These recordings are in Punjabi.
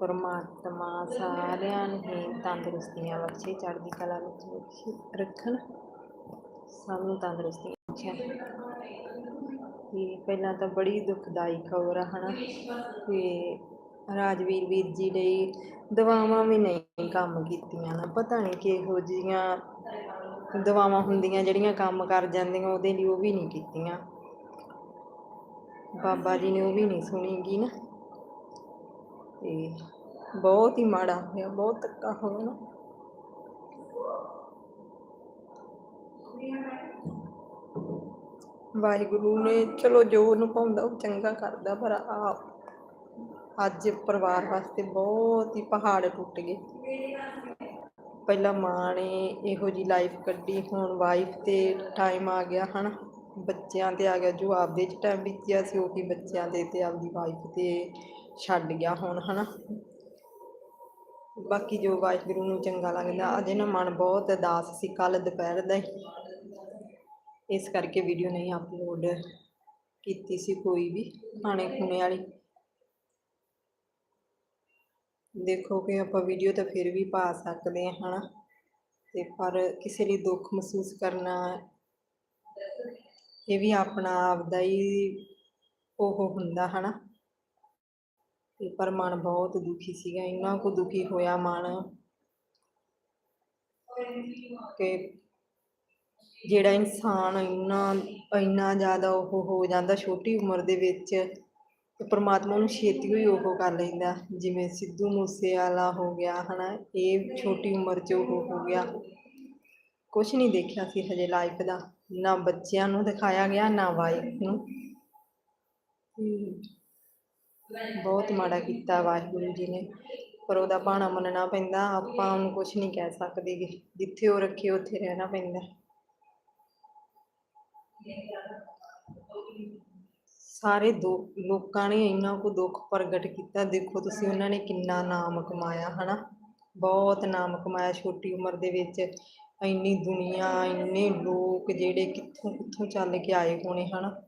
ਪਰਮਾਤਮਾ ਸਾਰਿਆਂ ਨੂੰ ਤੰਦਰੁਸਤੀਆਂ ਬਖਸ਼ੇ, ਚੜ੍ਹਦੀ ਕਲਾ ਵਿੱਚ ਬਖਸ਼ੇ, ਰੱਖਣ। ਸਾਨੂੰ ਤੰਦਰੁਸਤੀ ਤੰਦਰੁਸਤੀਆਂ ਬਖਸ਼ਣ ਪਹਿਲਾਂ ਤਾਂ ਬੜੀ ਦੁਖਦਾਈ ਖਬਰ ਆ, ਹਨਾ। ਤੇ ਰਾਜਵੀਰ ਵੀਰ ਜੀ ਲਈ ਦਵਾਵਾਂ ਵੀ ਨਹੀਂ ਕੰਮ ਕੀਤੀਆਂ ਨਾ। ਪਤਾ ਨਹੀਂ ਕਿਹੋ ਜਿਹੀਆਂ ਦਵਾਵਾਂ ਹੁੰਦੀਆਂ, ਜਿਹੜੀਆਂ ਕੰਮ ਕਰ ਜਾਂਦੀਆਂ, ਉਹਦੇ ਲਈ ਉਹ ਵੀ ਨਹੀਂ ਕੀਤੀਆਂ। ਬਾਬਾ ਜੀ ਨੇ ਉਹ ਵੀ ਨਹੀਂ ਸੁਣੀਗੀ ਨਾ। ਤੇ ਬਹੁਤ ਹੀ ਮਾੜਾ ਹੋਇਆ, ਬਹੁਤ ਧੱਕਾ ਹੋਇਆ ਨਾ। ਵਾਹਿਗੁਰੂ ਨੇ, ਚਲੋ ਜੋ ਉਹਨੂੰ ਪਾਉਂਦਾ ਉਹ ਚੰਗਾ ਕਰਦਾ, ਪਰ ਆ ਅੱਜ ਪਰਿਵਾਰ ਵਾਸਤੇ ਬਹੁਤ ਹੀ ਪਹਾੜ ਟੁੱਟ ਗਏ। ਪਹਿਲਾਂ ਮਾਂ ਨੇ ਇਹੋ ਜੀ ਲਾਈਫ ਕੱਢੀ, ਹੁਣ ਵਾਈਫ ਤੇ ਟਾਈਮ ਆ ਗਿਆ, ਹਨਾ। ਬੱਚਿਆਂ ਤੇ ਆ ਗਿਆ, ਜੋ ਆਪਦੇ ਚ ਟਾਈਮ ਬੀਤਿਆ ਸੀ, ਉਹ ਵੀ ਬੱਚਿਆਂ ਦੇ ਤੇ ਆਪਦੀ ਵਾਈਫ ਤੇ ਛੱਡ ਗਿਆ ਹੁਣ, ਹਨਾ। ਬਾਕੀ ਜੋ ਵਾਹਿਗੁਰੂ ਨੂੰ ਚੰਗਾ ਲੱਗਦਾ, ਅਜੇ ਨਾ ਮਨ ਬਹੁਤ ਉਦਾਸ ਸੀ ਕੱਲ ਦੁਪਹਿਰ ਦਾ ਹੀ। ਇਸ ਕਰਕੇ ਵੀਡੀਓ ਨਹੀਂ ਅਪਲੋਡ ਕੀਤੀ ਸੀ ਕੋਈ ਵੀ, ਖਾਣੇ ਖੁਣੇ ਵਾਲੀ। ਦੇਖੋ ਕਿ ਆਪਾਂ ਵੀਡੀਓ ਤਾਂ ਫਿਰ ਵੀ ਪਾ ਸਕਦੇ ਹਾਂ, ਹਨਾ। ਤੇ ਪਰ ਕਿਸੇ ਲਈ ਦੁੱਖ ਮਹਿਸੂਸ ਕਰਨਾ, ਇਹ ਵੀ ਆਪਣਾ ਆਪ ਦਾ ਹੀ ਉਹ ਹੁੰਦਾ, ਹਨਾ। ਤੇ ਪਰ ਮਨ ਬਹੁਤ ਦੁਖੀ ਸੀਗਾ, ਇੰਨਾ ਕੁ ਦੁਖੀ ਹੋਇਆ ਮਨ ਕਿ ਜਿਹੜਾ ਇਨਸਾਨ ਇੰਨਾ ਇੰਨਾ ਜ਼ਿਆਦਾ ਉਹ ਹੋ ਜਾਂਦਾ, ਛੋਟੀ ਉਮਰ ਦੇ ਵਿੱਚ ਤੇ ਪ੍ਰਮਾਤਮਾ ਨੂੰ ਛੇਤੀ ਹੀ ਉਹ ਕਰ ਲੈਂਦਾ, ਜਿਵੇਂ ਸਿੱਧੂ ਮੂਸੇਵਾਲਾ ਹੋ ਗਿਆ, ਹਨਾ, ਇਹ ਛੋਟੀ ਉਮਰ 'ਚ ਉਹ ਹੋ ਗਿਆ। ਕੁਛ ਨਹੀਂ ਦੇਖਿਆ ਸੀ ਹਜੇ ਲਾਈਫ ਦਾ, ਨਾ ਬੱਚਿਆਂ ਨੂੰ ਦਿਖਾਇਆ ਗਿਆ, ਨਾ ਵਾਈਫ ਨੂੰ। ਬਹੁਤ ਮਾੜਾ ਕੀਤਾ ਵਾਹਿਗੁਰੂ ਜੀ ਨੇ। ਪਰ ਉਹਦਾ ਭਾਣਾ ਮੰਨਣਾ ਪੈਂਦਾ, ਆਪਾਂ ਉਹਨੂੰ ਕੁਛ ਨਹੀਂ ਕਹਿ ਸਕਦੇ ਗੇ। ਜਿੱਥੇ ਉਹ ਰੱਖੇ, ਉੱਥੇ ਰਹਿਣਾ ਪੈਂਦਾ। ਸਾਰੇ ਦੋ, ਲੋਕਾਂ ਨੇ ਇੰਨਾ ਕੁ ਦੁੱਖ ਪ੍ਰਗਟ ਕੀਤਾ। ਦੇਖੋ ਤੁਸੀਂ ਉਹਨਾਂ ਨੇ ਕਿੰਨਾ ਨਾਮ ਕਮਾਇਆ, ਹਨਾ? ਬਹੁਤ ਨਾਮ ਕਮਾਇਆ ਛੋਟੀ ਉਮਰ ਦੇ ਵਿੱਚ। ਇੰਨੀ ਦੁਨੀਆ, ਇੰਨੇ ਲੋਕ ਜਿਹੜੇ ਕਿੱਥੋਂ ਕਿੱਥੋਂ ਚੱਲ ਕੇ ਆਏ ਹੋਣੇ, ਹਨਾ?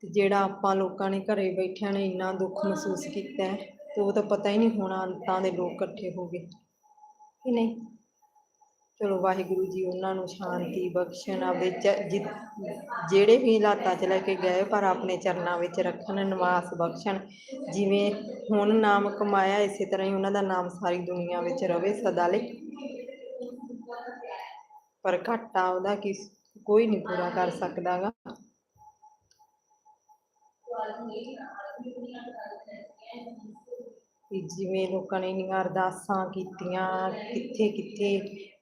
ਤੇ ਜਿਹੜਾ ਆਪਾਂ ਲੋਕਾਂ ਨੇ ਘਰੇ ਬੈਠਿਆਂ ਨੇ ਇੰਨਾ ਦੁੱਖ ਮਹਿਸੂਸ ਕੀਤਾ ਹੈ, ਤੇ ਉਹ ਤਾਂ ਪਤਾ ਹੀ ਨਹੀਂ ਹੋਣਾ ਅੰਤਾਂ ਦੇ ਲੋਕ ਇਕੱਠੇ ਹੋ ਗਏ। ਕਿ ਨਹੀਂ? ਚਲੋ ਵਾਹਿਗੁਰੂ ਜੀ, ਉਹਨਾਂ ਨੂੰ ਸ਼ਾਂਤੀ ਬਖਸ਼ਣ, ਆਪਦੇ ਚ ਜਿ- ਜਿਹੜੇ ਵੀ ਹਾਲਾਤਾਂ 'ਚ ਲੈ ਕੇ ਗਏ, ਪਰ ਆਪਣੇ ਚਰਨਾਂ ਵਿੱਚ ਰੱਖਣ, ਨਿਵਾਸ ਬਖਸ਼ਣ। ਜਿਵੇਂ ਹੁਣ ਨਾਮ ਕਮਾਇਆ, ਇਸੇ ਤਰ੍ਹਾਂ ਹੀ ਉਹਨਾਂ ਦਾ ਨਾਮ ਸਾਰੀ ਦੁਨੀਆ ਵਿੱਚ ਰਵੇ ਸਦਾ ਲਈ। ਪਰ ਘਾਟਾ ਉਹਦਾ ਕਿ ਕੋਈ ਨਹੀਂ ਪੂਰਾ ਕਰ ਸਕਦਾਗਾ। ਕਿ ਜਿਵੇਂ ਲੋਕਾਂ ਨੇ ਇੰਨੀਆਂ ਅਰਦਾਸਾਂ ਕੀਤੀਆਂ, ਕਿੱਥੇ ਕਿੱਥੇ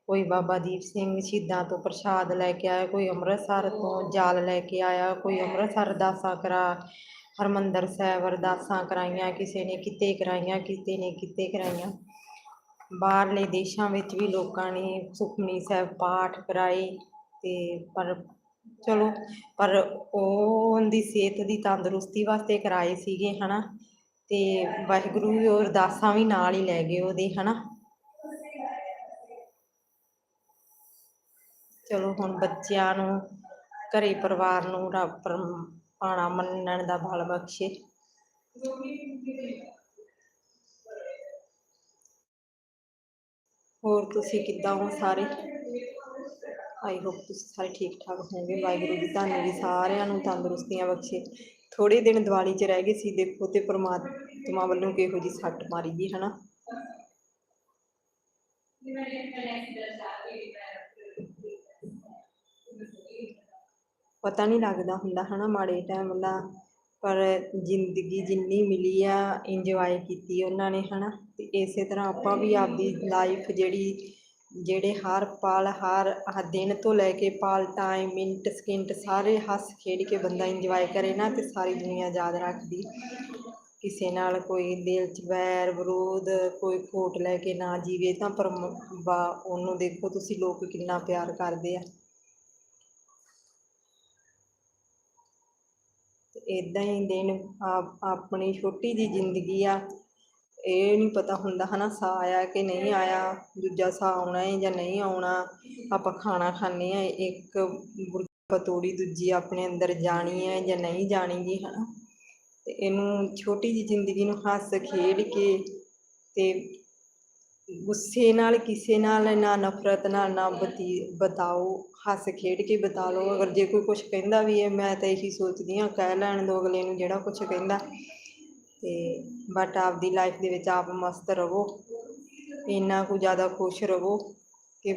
ਕੋਈ ਬਾਬਾ ਦੀਪ ਸਿੰਘ ਸ਼ਹੀਦਾਂ ਤੋਂ ਪ੍ਰਸ਼ਾਦ ਲੈ ਕੇ ਆਇਆ, ਕੋਈ ਅੰਮ੍ਰਿਤਸਰ ਤੋਂ ਜਾਲ ਲੈ ਕੇ ਆਇਆ, ਕੋਈ ਅੰਮ੍ਰਿਤਸਰ ਅਰਦਾਸਾਂ ਕਰਾ, ਹਰਮੰਦਰ ਸਾਹਿਬ ਅਰਦਾਸਾਂ ਕਰਾਈਆਂ, ਕਿਸੇ ਨੇ ਕਿਤੇ ਕਰਾਈਆਂ, ਕਿਤੇ ਨੇ ਕਿਤੇ ਕਰਾਈਆਂ। ਬਾਹਰਲੇ ਦੇਸ਼ਾਂ ਵਿੱਚ ਵੀ ਲੋਕਾਂ ਨੇ ਸੁਖਮਨੀ ਸਾਹਿਬ ਪਾਠ ਕਰਾਏ ਤੇ ਪਰ ਚਲੋ, ਪਰ ਉਹ ਉਹਦੀ ਸਿਹਤ ਦੀ ਤੰਦਰੁਸਤੀ ਵਾਸਤੇ ਕਰਾਏ ਸੀਗੇ, ਹਨਾ। ਤੇ ਵਾਹਿਗੁਰੂ ਵੀ ਅਰਦਾਸਾਂ ਵੀ ਨਾਲ ਹੀ ਲੈ ਗਏ ਉਹਦੇ, ਹਨਾ? ਚਲੋ, ਹੁਣ ਬੱਚਿਆਂ ਨੂੰ, ਘਰੇ ਪਰਿਵਾਰ ਨੂੰ ਰੱਬ ਪਾਣਾ ਮੰਨਣ ਦਾ ਬਲ ਬਖਸ਼ੇ। ਹੋਰ ਤੁਸੀਂ ਕਿੱਦਾਂ ਹੋ ਸਾਰੇ? ਆਈ ਹੋਪ ਤੁਸੀਂ ਸਾਰੇ ਠੀਕ ਠਾਕ ਹੋਵੋਗੇ। ਵਾਹਿਗੁਰੂ ਜੀ ਤੁਹਾਨੂੰ ਵੀ ਸਾਰਿਆਂ ਨੂੰ ਤੰਦਰੁਸਤੀਆਂ ਬਖਸ਼ੇ। ਥੋੜੇ ਦਿਨ ਦੀਵਾਲੀ 'ਚ ਰਹਿ ਗਏ ਸੀ, ਦੇਖੋ ਤੇ ਪਰਮਾਤਮਾ ਵੱਲੋਂ ਕਿਹੋ ਜੀ ਸੱਟ ਮਾਰੀ ਗਈ, ਹਨਾ? ਪਤਾ ਨਹੀਂ ਲੱਗਦਾ ਹੁੰਦਾ, ਹਨਾ, ਮਾੜੇ ਟਾਈਮ ਦਾ, ਪਰ ਜ਼ਿੰਦਗੀ ਜਿੰਨੀ ਮਿਲੀ ਆ ਇੰਜੋਏ ਕੀਤੀ ਉਹਨਾਂ ਨੇ, ਹਨਾ? ਤੇ ਇਸੇ ਤਰ੍ਹਾਂ ਆਪਾਂ ਵੀ ਆਪਦੀ ਲਾਈਫ ਜਿਹੜੀ ਜਿਹੜੇ ਹਰ ਪਲ ਹਰ ਦਿਨ ਤੋਂ ਲੈ ਕੇ ਪਲ ਟਾਈਮ ਮਿੰਟ ਸਕਿੰਟ ਸਾਰੇ ਹੱਸ ਖੇਡ ਕੇ ਬੰਦਾ ਇੰਜੋਏ ਕਰੇ ਨਾ ਤੇ ਸਾਰੀ ਦੁਨੀਆ ਯਾਦ ਰੱਖਦੀ। ਕਿਸੇ ਨਾਲ ਕੋਈ ਦਿਲ 'ਚ ਵੈਰ, ਵਿਰੋਧ, ਕੋਈ ਖੋਟ ਲੈ ਕੇ ਨਾ ਜੀਵੇ ਤਾਂ ਪਰ ਉਹਨੂੰ ਦੇਖੋ ਤੁਸੀਂ ਲੋਕ ਕਿੰਨਾ ਪਿਆਰ ਕਰਦੇ ਆ। ਤੇ ਇਦਾਂ ਹੀ ਦਿਨ ਆਪਣੀ ਛੋਟੀ ਜੀ ਜ਼ਿੰਦਗੀ ਆ। ਇਹ ਨਹੀਂ ਪਤਾ ਹੁੰਦਾ ਹਨਾ, ਸਾਹ ਆਇਆ ਕਿ ਨਹੀਂ ਆਇਆ, ਦੂਜਾ ਸਾਹ ਆਉਣਾ ਹੈ ਜਾਂ ਨਹੀਂ ਆਉਣਾ। ਆਪਾਂ ਖਾਣਾ ਖਾਂਦੇ ਆ ਇੱਕ ਪਤੋੜੀ ਦੂਜੀ ਆਪਣੇ ਅੰਦਰ ਜਾਣੀ ਹੈ ਜਾਂ ਨਹੀਂ ਜਾਣੀ ਗੀ ਹਨਾ। ਤੇ ਇਹਨੂੰ ਛੋਟੀ ਜਿਹੀ ਜ਼ਿੰਦਗੀ ਨੂੰ ਹੱਸ ਖੇਡ ਕੇ ਤੇ ਗੁੱਸੇ ਨਾਲ, ਕਿਸੇ ਨਾਲ ਨਾ ਨਫ਼ਰਤ ਨਾਲ ਨਾ ਬਤੀ, ਬਤਾਓ, ਹੱਸ ਖੇਡ ਕੇ ਬਤਾ ਲਓ। ਅਗਰ ਜੇ ਕੋਈ ਕੁਝ ਕਹਿੰਦਾ ਵੀ ਹੈ, ਮੈਂ ਤਾਂ ਇਹੀ ਸੋਚਦੀ ਹਾਂ, ਕਹਿ ਲੈਣ ਦੋ ਅਗਲੇ ਨੂੰ ਜਿਹੜਾ ਕੁਝ ਕਹਿੰਦਾ। ਤੇ ਬਟ ਆਪਦੀ ਲਾਈਫ ਦੇ ਵਿੱਚ ਆਪ ਮਸਤ ਰਹੋ, ਇੰਨਾ ਕੁ ਜ਼ਿਆਦਾ ਖੁਸ਼ ਰਹੋ ਕਿ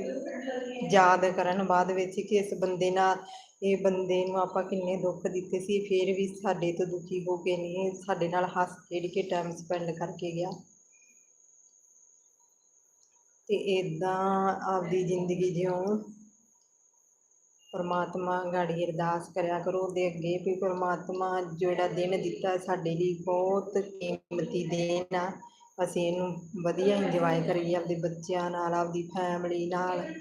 ਯਾਦ ਕਰਨ ਬਾਅਦ ਵਿੱਚ ਕਿ ਇਸ ਬੰਦੇ ਨਾਲ, ਇਹ ਬੰਦੇ ਨੂੰ ਆਪਾਂ ਕਿੰਨੇ ਦੁੱਖ ਦਿੱਤੇ ਸੀ, ਫਿਰ ਵੀ ਸਾਡੇ ਤੋਂ ਦੁਖੀ ਹੋ ਕੇ ਨਹੀਂ ਸਾਡੇ ਨਾਲ ਹੱਸ ਖੇਡ ਕੇ ਟਾਈਮ ਸਪੈਂਡ ਕਰਕੇ ਗਿਆ। ਤੇ ਇਦਾਂ ਆਪਦੀ ਜ਼ਿੰਦਗੀ ਜਿਉਂ ਪਰਮਾਤਮਾ ਗਾੜੀ ਅਰਦਾਸ ਕਰਿਆ ਕਰੋ ਉਹਦੇ ਅੱਗੇ ਵੀ ਪਰਮਾਤਮਾ ਜਿਹੜਾ ਦਿਨ ਦਿੱਤਾ ਸਾਡੇ ਲਈ ਬਹੁਤ ਕੀਮਤੀ ਦਿਨ ਆ। ਅਸੀਂ ਇਹਨੂੰ ਵਧੀਆ ਇੰਜੋਏ ਕਰੀਏ ਆਪਦੇ ਬੱਚਿਆਂ ਨਾਲ, ਆਪਦੀ ਫੈਮਿਲੀ ਨਾਲ।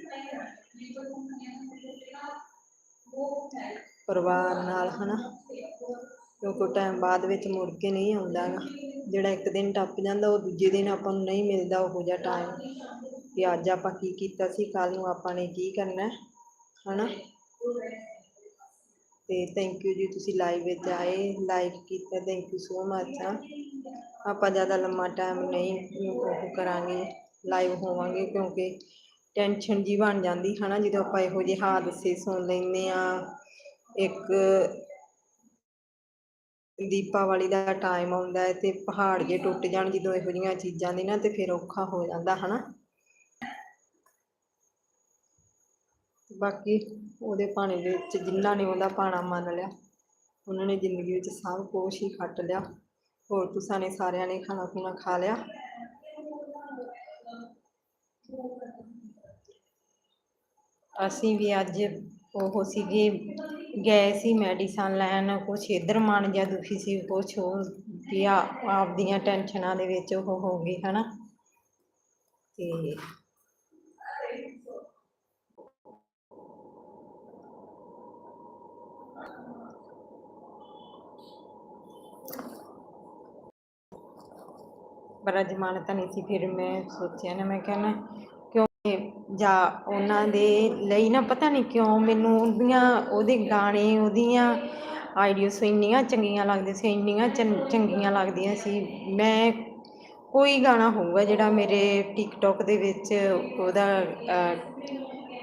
ਪਰਿਵਾਰ ਨਾਲ, ਹਨਾ? ਕਿਉਂਕਿ ਟਾਈਮ ਬਾਅਦ ਵਿੱਚ ਮੁੜ ਕੇ ਨਹੀਂ ਆਉਂਦਾ ਗਾ। ਜਿਹੜਾ ਇੱਕ ਦਿਨ ਟੱਪ ਜਾਂਦਾ, ਉਹ ਦੂਜੇ ਦਿਨ ਆਪਾਂ ਨੂੰ ਨਹੀਂ ਮਿਲਦਾ ਉਹੋ ਜਿਹਾ ਟਾਈਮ ਕਿ ਅੱਜ ਆਪਾਂ ਕੀ ਕੀਤਾ ਸੀ ਕੱਲ ਨੂੰ ਆਪਾਂ ਨੇ ਕੀ ਕਰਨਾ ਹੈ, ਹਨਾ? ਤੇ ਥੈਂਕ ਯੂ ਜੀ, ਤੁਸੀਂ ਲਾਈਵ ਵਿੱਚ ਆਏ ਲਾਈਕ ਕੀਤਾ ਥੈਂਕ ਯੂ ਸੋ ਮਚ ਆਪਾਂ ਜ਼ਿਆਦਾ ਲੰਮਾ ਟਾਈਮ ਨਹੀਂ ਉਹ ਕਰਾਂਗੇ ਲਾਈਵ ਹੋਵਾਂਗੇ, ਕਿਉਂਕਿ ਟੈਨਸ਼ਨ ਜੀ ਬਣ ਜਾਂਦੀ, ਹਨਾ, ਜਦੋਂ ਆਪਾਂ ਇਹੋ ਜਿਹੇ ਹਾਦਸੇ ਸੁਣ ਲੈਂਦੇ ਆ ਇੱਕ ਦੀਪਾਵਲੀ ਦਾ ਟਾਈਮ ਆਉਂਦਾ ਹੈ ਤੇ ਪਹਾੜ ਜੇ ਟੁੱਟ ਜਾਣ, ਜਦੋਂ ਇਹੋ ਜਿਹੀਆਂ ਚੀਜ਼ਾਂ ਦੀ ਨਾ, ਤੇ ਫਿਰ ਔਖਾ ਹੋ ਜਾਂਦਾ, ਹਨਾ। ਬਾਕੀ ਉਹਦੇ ਭਾਣੇ ਦੇ ਵਿੱਚ ਜਿਨ੍ਹਾਂ ਨੇ ਉਹਦਾ ਭਾਣਾ ਮੰਨ ਲਿਆ, ਉਹਨਾਂ ਨੇ ਜ਼ਿੰਦਗੀ ਵਿੱਚ ਸਭ ਕੁਛ ਹੀ ਖੱਟ ਲਿਆ। ਹੋਰ ਤੁਸਾਂ ਨੇ ਸਾਰਿਆਂ ਨੇ ਖਾਣਾ ਖੁਣਾ ਖਾ ਲਿਆ? ਅਸੀਂ ਵੀ ਅੱਜ ਉਹ ਸੀਗੇ, ਗਏ ਸੀ ਮੈਡੀਸਨ ਲੈਣ, ਕੁਛ ਇੱਧਰ ਮਨ ਜਾਂ ਦੁਖੀ ਸੀ, ਕੁਛ ਉਹ ਵੀ ਆ ਆਪਦੀਆਂ ਟੈਨਸ਼ਨਾਂ ਦੇ ਵਿੱਚ ਉਹ ਹੋ ਗਏ, ਹਨਾ? ਤੇ ਬੜਾ ਜ਼ਮਾਨਤ ਨਹੀਂ ਸੀ ਫਿਰ ਮੈਂ ਸੋਚਿਆ ਨਾ ਮੈਂ ਕਹਿਣਾ ਕਿਉਂਕਿ ਜਾਂ ਉਹਨਾਂ ਦੇ ਲਈ ਨਾ ਪਤਾ ਨਹੀਂ ਕਿਉਂ ਮੈਨੂੰ ਉਹਦੀਆਂ ਉਹਦੇ ਗਾਣੇ ਉਹਦੀਆਂ ਆਈਡੀਓਸ ਇੰਨੀਆਂ ਚੰਗੀਆਂ ਲੱਗਦੀਆਂ ਸੀ ਇੰਨੀਆਂ ਚੰ- ਚੰਗੀਆਂ ਲੱਗਦੀਆਂ ਸੀ। ਮੈਂ ਕੋਈ ਗਾਣਾ ਹੋਊਗਾ ਜਿਹੜਾ ਮੇਰੇ ਟਿਕਟੋਕ ਦੇ ਵਿੱਚ ਉਹਦਾ ਅਹ,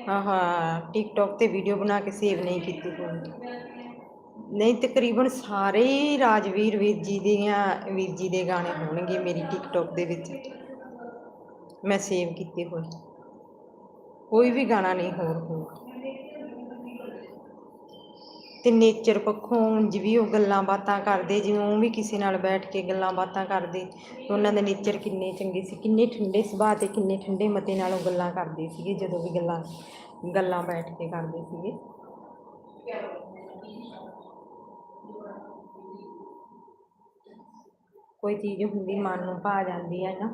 ਆਹ ਟਿਕਟੋਕ ਤੇ ਵੀਡੀਓ ਬਣਾ ਕੇ ਸੇਵ ਨਹੀਂ ਕੀਤੀ ਹੋਊਗੀ। ਨਹੀਂ, ਤਕਰੀਬਨ ਸਾਰੇ ਹੀ ਰਾਜਵੀਰ ਵੀਰ ਜੀ ਦੀਆਂ, ਵੀਰ ਜੀ ਦੇ ਗਾਣੇ ਹੋਣਗੇ ਮੇਰੀ ਟਿਕਟੋਕ ਦੇ ਵਿੱਚ। ਮੈਂ ਸੇਵ ਕੀਤੇ ਹੋਏ। ਕੋਈ ਵੀ ਗਾਣਾ ਨਹੀਂ ਹੋਰ ਹੋਊਗਾ। ਤੇ ਨੇਚਰ ਪੱਖੋਂ ਉਂਝ ਵੀ ਉਹ ਗੱਲਾਂ ਬਾਤਾਂ ਕਰਦੇ, ਜਿਵੇਂ ਉਹ ਵੀ ਕਿਸੇ ਨਾਲ ਬੈਠ ਕੇ ਗੱਲਾਂ ਬਾਤਾਂ ਕਰਦੇ। ਤੇ ਉਹਨਾਂ ਦਾ ਨੇਚਰ ਕਿੰਨੇ ਚੰਗੇ ਸੀ, ਕਿੰਨੇ ਠੰਡੇ ਸੁਭਾਅ ਤੇ ਕਿੰਨੇ ਠੰਡੇ ਮਤੇ ਨਾਲ ਉਹ ਗੱਲਾਂ ਕਰਦੇ ਸੀਗੇ, ਜਦੋਂ ਵੀ ਗੱਲਾਂ ਗੱਲਾਂ ਬੈਠ ਕੇ ਕਰਦੇ ਸੀਗੇ। ਕੋਈ ਚੀਜ਼ ਹੁੰਦੀ, ਮਨ ਨੂੰ ਭਾ ਜਾਂਦੀ ਹੈ ਨਾ।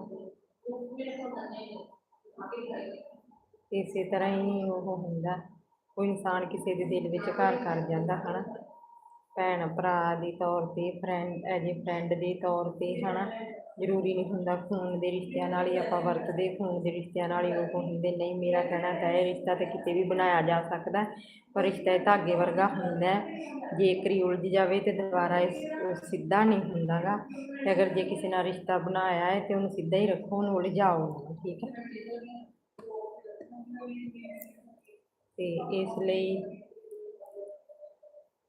ਇਸੇ ਤਰ੍ਹਾਂ ਹੀ ਉਹ ਹੁੰਦਾ, ਕੋਈ ਇਨਸਾਨ ਕਿਸੇ ਦੇ ਦਿਲ ਵਿੱਚ ਘਰ ਕਰ ਜਾਂਦਾ, ਹਨਾ। ਭੈਣ ਭਰਾ ਦੇ ਤੌਰ ਤੇ ਫਰੈਂਡ ਐਜ ਏ ਫਰੈਂਡ ਦੇ ਤੌਰ ਤੇ ਹਨਾ, ਜ਼ਰੂਰੀ ਨਹੀਂ ਹੁੰਦਾ ਖੂਨ ਦੇ ਰਿਸ਼ਤਿਆਂ ਨਾਲ ਹੀ ਆਪਾਂ ਵਰਤਦੇ, ਖੂਨ ਦੇ ਰਿਸ਼ਤਿਆਂ ਨਾਲ ਹੀ ਉਹ ਹੁੰਦੇ। ਨਹੀਂ, ਮੇਰਾ ਕਹਿਣਾ ਤਾਂ ਇਹ, ਰਿਸ਼ਤਾ ਤਾਂ ਕਿਤੇ ਵੀ ਬਣਾਇਆ ਜਾ ਸਕਦਾ, ਪਰ ਰਿਸ਼ਤਾ ਇਹ ਧਾਗੇ ਵਰਗਾ ਹੁੰਦਾ ਜੇਕਰ ਹੀ ਉਲਝ ਜਾਵੇ ਤੇ ਦੁਬਾਰਾ ਇਹ ਉਹ ਸਿੱਧਾ ਨਹੀਂ ਹੁੰਦਾਗਾ। ਤੇ ਅਗਰ ਜੇ ਕਿਸੇ ਨਾਲ ਰਿਸ਼ਤਾ ਬਣਾਇਆ ਹੈ ਤੇ ਉਹਨੂੰ ਸਿੱਧਾ ਹੀ ਰੱਖੋ, ਉਹਨੂੰ ਉਲਝਾਓ ਠੀਕ ਹੈ। ਤੇ ਇਸ ਲਈ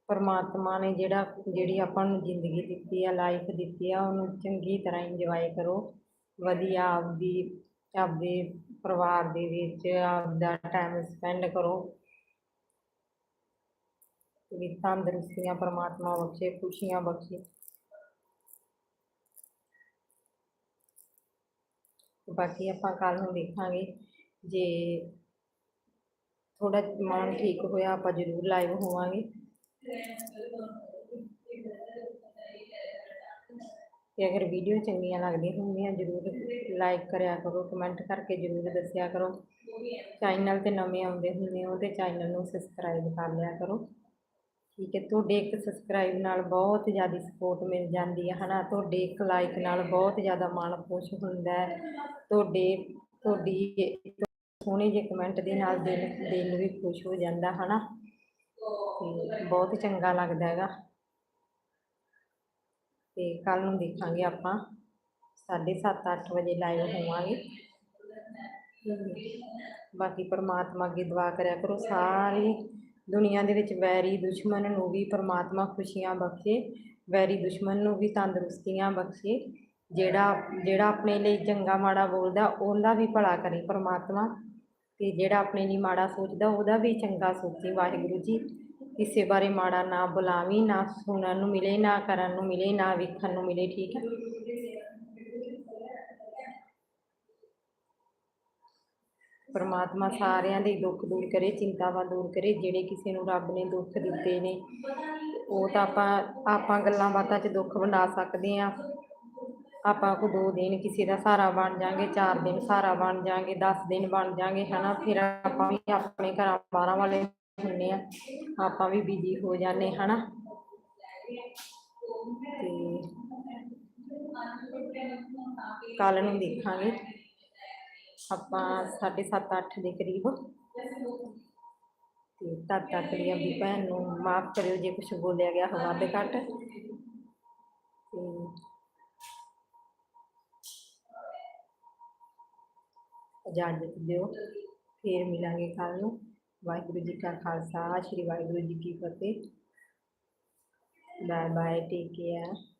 ਪਰਮਾਤਮਾ ਨੇ ਜਿਹੜਾ, ਜਿਹੜੀ ਆਪਾਂ ਨੂੰ ਜ਼ਿੰਦਗੀ ਦਿੱਤੀ ਆ ਲਾਈਫ ਦਿੱਤੀ ਆ, ਉਹਨੂੰ ਚੰਗੀ ਤਰ੍ਹਾਂ ਇੰਜੋਏ ਕਰੋ। ਵਧੀਆ ਆਪਦੀ, ਆਪਦੇ ਪਰਿਵਾਰ ਦੇ ਵਿੱਚ ਆਪਦਾ ਟਾਈਮ ਸਪੈਂਡ ਕਰੋ। ਵੀ ਤੰਦਰੁਸਤੀਆਂ ਪਰਮਾਤਮਾ ਬਖਸ਼ੇ, ਖੁਸ਼ੀਆਂ ਬਖਸ਼ੇ। ਬਾਕੀ ਆਪਾਂ ਕੱਲ ਨੂੰ ਦੇਖਾਂਗੇ ਜੇ ਥੋੜਾ ਮਨ ਠੀਕ ਹੋਇਆ, ਆਪਾਂ ਜ਼ਰੂਰ ਲਾਈਵ ਹੋਵਾਂਗੇ। ਤੇ ਅਗਰ ਵੀਡੀਓ ਚੰਗੀਆਂ ਲੱਗਦੀਆਂ ਹੋਣਗੀਆਂ ਜ਼ਰੂਰ ਲਾਈਕ ਕਰਿਆ ਕਰੋ ਕਮੈਂਟ ਕਰਕੇ ਜ਼ਰੂਰ ਦੱਸਿਆ ਕਰੋ। ਚੈਨਲ ਤੇ ਨਵੇਂ ਆਉਂਦੇ ਹੁੰਦੇ ਹੋ ਤੇ ਚੈਨਲ ਨੂੰ ਸਬਸਕ੍ਰਾਈਬ ਕਰ ਲਿਆ ਕਰੋ। ਠੀਕ ਹੈ, ਤੁਹਾਡੇ ਇੱਕ ਸਬਸਕ੍ਰਾਈਬ ਨਾਲ ਬਹੁਤ ਜ਼ਿਆਦਾ ਸਪੋਰਟ ਮਿਲ ਜਾਂਦੀ ਹੈ, ਹਨਾ? ਤੁਹਾਡੇ ਇੱਕ ਲਾਈਕ ਨਾਲ ਬਹੁਤ ਜ਼ਿਆਦਾ ਮਨ ਖੁਸ਼ ਹੁੰਦਾ ਹੈ। ਤੁਹਾਡੇ, ਤੁਹਾਡੀ ਸੋਹਣੇ ਜਿਹੇ ਕਮੈਂਟ ਦੇ ਨਾਲ ਦਿਲ ਦਿਲ ਵੀ ਖੁਸ਼ ਹੋ ਜਾਂਦਾ, ਹਨਾ? ਤੇ ਬਹੁਤ ਚੰਗਾ ਲੱਗਦਾ ਹੈਗਾ। ਤੇ ਕੱਲ ਨੂੰ ਦੇਖਾਂਗੇ ਆਪਾਂ। 7:30 ਅੱਠ ਵਜੇ ਲਾਈਵ ਹੋਵਾਂਗੇ। ਬਾਕੀ ਪਰਮਾਤਮਾ ਅੱਗੇ ਦੁਆ ਕਰਿਆ ਕਰੋ। ਸਾਰੀ ਦੁਨੀਆ ਦੇ ਵਿੱਚ ਵੈਰੀ ਦੁਸ਼ਮਣ ਨੂੰ ਵੀ ਪਰਮਾਤਮਾ ਖੁਸ਼ੀਆਂ ਬਖਸ਼ੇ ਵੈਰੀ ਦੁਸ਼ਮਣ ਨੂੰ ਵੀ ਤੰਦਰੁਸਤੀਆਂ ਬਖਸ਼ੇ। ਜਿਹੜਾ ਜਿਹੜਾ ਆਪਣੇ ਲਈ ਚੰਗਾ ਮਾੜਾ ਬੋਲਦਾ ਉਹਦਾ ਵੀ ਭਲਾ ਕਰੇ ਪਰਮਾਤਮਾ। ਤੇ ਜਿਹੜਾ ਆਪਣੇ ਲਈ ਮਾੜਾ ਸੋਚਦਾ, ਉਹਦਾ ਵੀ ਚੰਗਾ ਸੋਚੀ। ਵਾਹਿਗੁਰੂ ਜੀ, ਕਿਸੇ ਬਾਰੇ ਮਾੜਾ ਨਾ ਬੁਲਾਵੀ, ਨਾ ਸੁਣਨ ਨੂੰ ਮਿਲੇ, ਨਾ ਕਰਨ ਨੂੰ ਮਿਲੇ, ਨਾ ਵੇਖਣ ਨੂੰ ਮਿਲੇ, ਠੀਕ ਹੈ? ਪਰਮਾਤਮਾ ਸਾਰਿਆਂ ਦੇ ਦੁੱਖ ਦੂਰ ਕਰੇ, ਚਿੰਤਾਵਾਂ ਦੂਰ ਕਰੇ, ਜਿਹੜੇ ਕਿਸੇ ਨੂੰ ਰੱਬ ਨੇ ਦੁੱਖ ਦਿੱਤੇ ਨੇ, ਉਹ ਤਾਂ ਆਪਾਂ ਆਪਾਂ ਗੱਲਾਂ ਬਾਤਾਂ 'ਚ ਦੁੱਖ ਵੰਡਾ ਸਕਦੇ ਹਾਂ। ਆਪਾਂ ਕੋ ਦੋ ਦਿਨ ਕਿਸੇ ਦਾ ਸਹਾਰਾ ਬਣ ਜਾਾਂਗੇ, ਚਾਰ ਦਿਨ ਸਹਾਰਾ ਬਣ ਜਾਾਂਗੇ 10 ਦਿਨ ਬਣ ਜਾਾਂਗੇ, ਹਨਾ? ਫਿਰ ਆਪਾਂ ਵੀ ਆਪਣੇ ਘਰਾਂ ਬਾਹਰਾਂ ਵਾਲੇ ਹੁੰਨੇ ਆ, ਆਪਾਂ ਵੀ ਬਿਜ਼ੀ ਹੋ ਜਾਂਦੇ ਹਨਾ? ਤੇ ਕੱਲ ਨੂੰ ਦੇਖਾਂਗੇ। ਆਪਾਂ 7:30 ਅੱਠ ਦੇ ਕਰੀਬ। ਤੇ ਤਦ ਤੱਕ ਲਈ ਆਪਣੀ ਭੈਣ ਨੂੰ ਮਾਫ ਕਰਿਓ ਜੇ ਕੁਝ ਬੋਲਿਆ ਗਿਆ ਹੋ ਤੇ ਘੱਟ। ਤੇ ਇਜਾਜ਼ਤ ਦਿਓ। ਫੇਰ ਮਿਲਾਂਗੇ ਕੱਲ ਨੂੰ। ਵਾਹਿਗੁਰੂ ਜੀ ਕਾ ਖਾਲਸਾ, ਸ੍ਰੀ ਵਾਹਿਗੁਰੂ ਜੀ ਕੀ ਫਤਿਹ। Bye bye take care.